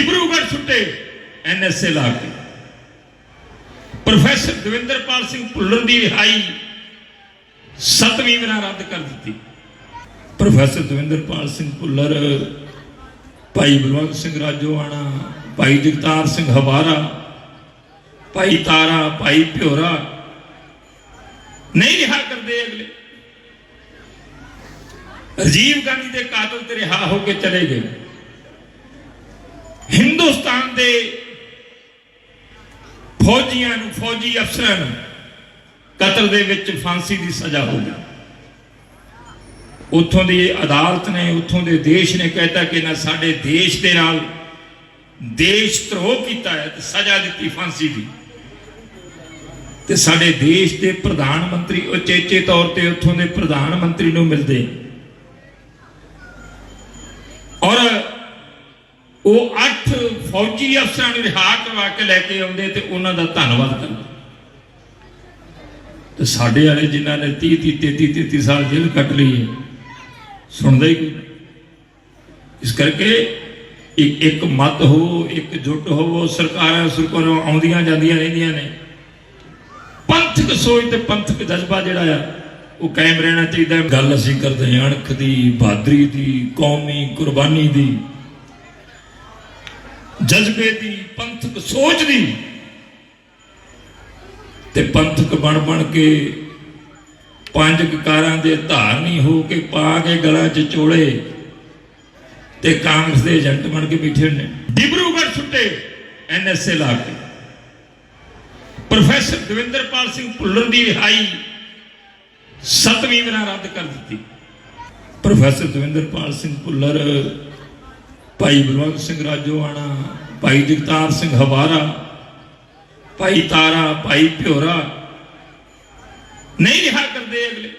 ਡਿਬਰੂਗੜ੍ਹ ਸੁੱਟੇ ਐਨਐਸਏ ਲਾ ਕੇ। ਪ੍ਰੋਫੈਸਰ ਦਵਿੰਦਰਪਾਲ ਸਿੰਘ ਭੁੱਲਰ ਦੀ ਰਿਹਾਈ ਸੱਤਵੀਂ ਵਾਰ ਰੱਦ ਕਰ ਦਿੱਤੀ। ਪ੍ਰੋਫੈਸਰ ਦਵਿੰਦਰਪਾਲ ਸਿੰਘ ਭੁੱਲਰ, ਭਾਈ ਬਲਵੰਤ ਸਿੰਘ ਰਾਜੋਆਣਾ, ਭਾਈ ਜਗਤਾਰ ਸਿੰਘ ਹਵਾਰਾ, ਭਾਈ ਤਾਰਾ, ਭਾਈ ਭਿਓਰਾ ਨਹੀਂ ਰਿਹਾ ਕਰਦੇ ਅਗਲੇ। ਰਾਜੀਵ ਗਾਂਧੀ ਦੇ ਕਾਤਲ ਤੇ ਰਿਹਾ ਹੋ ਕੇ ਚਲੇ ਗਏ। ਹਿੰਦੁਸਤਾਨ ਦੇ ਫੌਜੀਆਂ ਨੂੰ, ਫੌਜੀ ਅਫਸਰਾਂ ਨੂੰ ਕਤਲ ਦੇ ਵਿੱਚ ਫਾਂਸੀ ਦੀ ਸਜ਼ਾ ਹੋ ਗਈ। ਉੱਥੋਂ ਦੀ ਅਦਾਲਤ ਨੇ, ਉੱਥੋਂ ਦੇ ਦੇਸ਼ ਨੇ ਕਹਿਤਾ ਕਿ ਨਾ ਸਾਡੇ ਦੇਸ਼ ਦੇ ਨਾਲ ਦੇਸ਼ ਧਰੋਹ ਕੀਤਾ ਹੈ ਤੇ ਸਜ਼ਾ ਦਿੱਤੀ ਫਾਂਸੀ ਦੀ। ਤੇ ਸਾਡੇ ਦੇਸ਼ ਦੇ ਪ੍ਰਧਾਨ ਮੰਤਰੀ ਉਚੇਚੇ ਤੌਰ ਤੇ ਉੱਥੋਂ ਦੇ ਪ੍ਰਧਾਨ ਮੰਤਰੀ ਨੂੰ ਮਿਲਦੇ। ਉਹ ਅੱਠ ਫੌਜੀ ਅਫਸਰਾਂ ਨੂੰ ਰਿਹਾ ਕਰਵਾ ਕੇ ਲੈ ਕੇ ਆਉਂਦੇ ਤੇ ਉਹਨਾਂ ਦਾ ਧੰਨਵਾਦ ਕਰਦੇ। ਤੇ ਸਾਡੇ ਵਾਲੇ ਜਿਨ੍ਹਾਂ ਨੇ 30 30 33 33 ਸਾਲ ਜੇਲ੍ਹ ਕੱਟ ਲਈ ਹੈ, ਸੁਣਦਾ ਹੀ ਕੋਈ ਇਸ ਕਰਕੇ ਇੱਕ ਇੱਕ ਮਤ ਹੋ, ਇੱਕ ਜੁਟ ਹੋਵੋ ਸਰਕਾਰਾਂ ਸਰਕਾਰਾਂ ਆਉਂਦੀਆਂ ਜਾਂਦੀਆਂ ਰਹਿੰਦੀਆਂ ਨੇ। ਪੰਥਕ ਸੋਚ ਤੇ ਪੰਥਕ ਜਜ਼ਬਾ ਜਿਹੜਾ ਆ, ਉਹ ਕਾਇਮ ਰਹਿਣਾ ਚਾਹੀਦਾ ਗੱਲ ਅਸੀਂ ਕਰਦੇ ਹਾਂ ਅਣਖ ਦੀ, ਬਹਾਦਰੀ ਦੀ, ਕੌਮੀ ਕੁਰਬਾਨੀ ਦੀ। ਜਜ਼ਬੇ ਦੀ, ਪੰਥਕ ਸੋਚ ਦੀ। ਤੇ ਪੰਥਕ ਬਣ ਬਣ ਕੇ ਪੰਜ ਕਕਾਰਾਂ ਦੇ ਧਾਰਨੀ ਹੋ ਕੇ ਪਾ ਕੇ ਗਲਾਂ 'ਚ ਚੋਲੇ ਤੇ ਕਾਂਗਰਸ ਦੇ ਏਜੰਟ ਬਣ ਕੇ ਬੈਠੇ ਨੇ ਡਿਬਰੂਗੜ੍ਹ ਛੁੱਟੇ ਐਨਐਸਏ ਲਾ ਕੇ। ਪ੍ਰੋਫੈਸਰ ਦਵਿੰਦਰਪਾਲ ਸਿੰਘ ਭੁੱਲਰ ਦੀ ਰਿਹਾਈ ਸੱਤਵੀਂ ਵਾਰ ਰੱਦ ਕਰ ਦਿੱਤੀ। ਪ੍ਰੋਫੈਸਰ ਦਵਿੰਦਰਪਾਲ ਸਿੰਘ ਭੁੱਲਰ ਭਾਈ ਬਲਵੰਤ ਸਿੰਘ ਰਾਜੋਆਣਾ ਭਾਈ ਜਗਤਾਰ ਸਿੰਘ ਹਵਾਰਾ, ਭਾਈ ਤਾਰਾ, ਭਾਈ ਭਿਓਰਾ। ਨਹੀਂ ਰਿਹਾ ਕਰਦੇ ਅਗਲੇ।